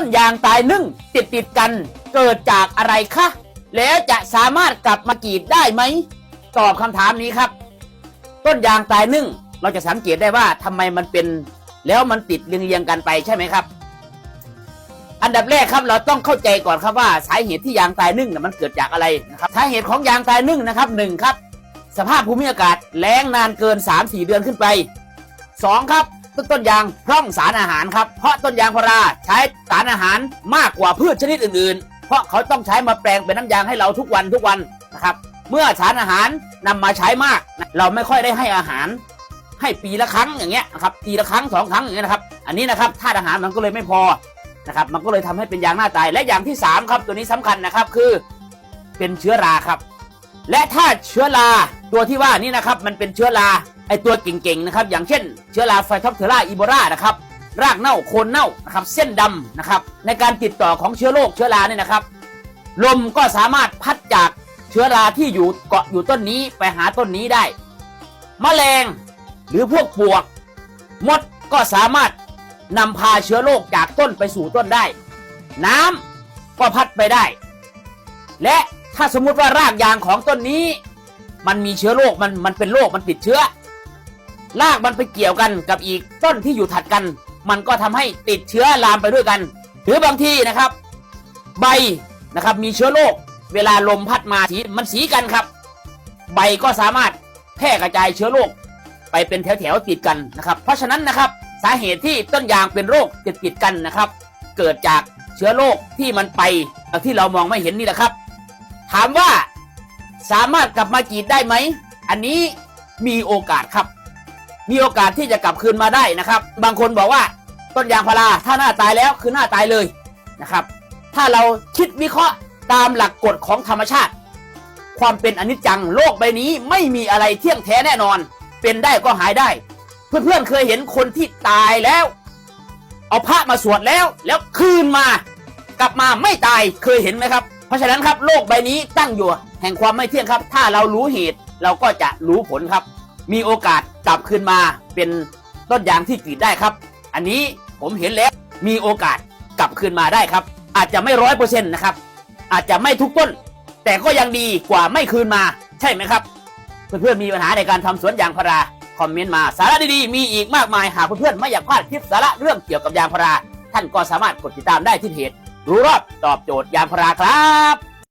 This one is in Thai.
ต้นยางตายนึ่งติดติดกันเกิดจากอะไรคะ แล้วจะสามารถกลับมากรีดได้ไหม ตอบคำถามนี้ครับ ต้นยางตายนึ่ง เราจะสังเกตได้ว่าทำไมมันเป็น แล้วมันติดเรียงๆกันไปใช่ไหมครับ อันดับแรกครับเราต้องเข้าใจก่อนครับว่าสาเหตุที่ยางตายนึ่งมันเกิดจากอะไรนะครับสาเหตุของยางตายนึ่งนะครับหนึ่งครับ สภาพภูมิอากาศแล้งนานเกิน 3-4 เดือนขึ้นไป 2 ครับ ต้นต้นยางพร่องสารอาหารครับ เพราะต้นยางพาราใช้สารอาหารมากกว่าพืชชนิดอื่นๆ เพราะเขาต้องใช้มาแปลงเป็นน้ำยางให้เราทุกวันทุกวันนะครับ เมื่อสารอาหารนำมาใช้มาก เราไม่ค่อยได้ให้อาหาร ให้ปีละครั้งอย่างเงี้ยนะครับปีละครั้งสองครั้งอย่างเงี้ยนะครับ อันนี้นะครับธาตุอาหารมันก็เลยไม่พอนะครับ มันก็เลยทำให้เป็นยางหน้าตายและอย่างที่สามครับตัวนี้สำคัญนะครับคือเป็นเชื้อราครับ และถ้าเชื้อราตัวที่ว่านี่นะครับมันเป็นเชื้อราไอตัวเก่งๆนะครับอย่างเช่น เชื้อราไฟท็อปเทอร่าอีโบรานะครับรากเน่าโคนเน่านะครับเส้นดำนะครับในการติดต่อของเชื้อโรคเชื้อราเนี่ยนะครับ ลมก็สามารถพัดจากเชื้อราที่อยู่เกาะอยู่ต้นนี้ไปหาต้นนี้ได้แมลงหรือพวกปลวก มดก็สามารถนำพาเชื้อโรคจากต้นไปสู่ต้นได้ น้ำก็พัดไปได้ และ ถ้าสมมุติว่ารากยางของต้นนี้ มันมีเชื้อโรคมันมันเป็นโรคมันติดเชื้อ รากมันไปเกี่ยวกันกับอีกต้นที่อยู่ถัดกัน มันก็ทำให้ติดเชื้อลามไปด้วยกัน หรือบางทีนะครับ ใบนะครับมีเชื้อโรคเวลาลมพัดมาสีมันสีกันครับ ใบก็สามารถแพร่กระจายเชื้อโรคไปเป็นแถวๆติดกันนะครับ เพราะฉะนั้นนะครับสาเหตุที่ต้นยางเป็นโรคติดติดกันนะครับ เกิดจากเชื้อโรคที่มันไปที่เรามองไม่เห็นนี่แหละครับ ถามว่าสามารถกลับมากรีดได้ไหม อันนี้มีโอกาสครับ มีโอกาสที่จะกลับคืนมาได้นะครับ บางคนบอกว่าต้นยางพาราถ้าหน้าตายแล้วคือหน้าตายเลยนะครับ ถ้าเราคิดวิเคราะห์ตามหลักกฎของธรรมชาติ ความเป็นอนิจจังโลกใบนี้ไม่มีอะไรเที่ยงแท้แน่นอน เป็นได้ก็หายได้ เพื่อนๆเคยเห็นคนที่ตายแล้ว เอาพระมาสวดแล้วแล้วคืนมากลับมาไม่ตายเคยเห็นไหมครับ เพราะฉะนั้นครับโลกใบนี้ตั้งอยู่แห่งความไม่เที่ยงครับ ถ้าเรารู้เหตุเราก็จะรู้ผลครับ มีโอกาสกลับคืนมาเป็นต้นยางที่กรีดได้ครับ อันนี้ผมเห็นแล้วมีโอกาสกลับคืนมาได้ครับ อาจจะไม่ร้อยเปอร์เซ็นต์นะครับ อาจจะไม่ทุกต้น แต่ก็ยังดีกว่าไม่คืนมาใช่ไหมครับ เพื่อนๆมีปัญหาในการทำสวนยางพาราคอมเมนต์มาสาระดีๆมีอีกมากมายหากเพื่อนๆไม่อยากพลาดคลิปสาระเรื่องเกี่ยวกับยางพารา ท่านก็สามารถกดติดตามได้ที่เพจ รู้รอบตอบโจทย์ยางพาราครับ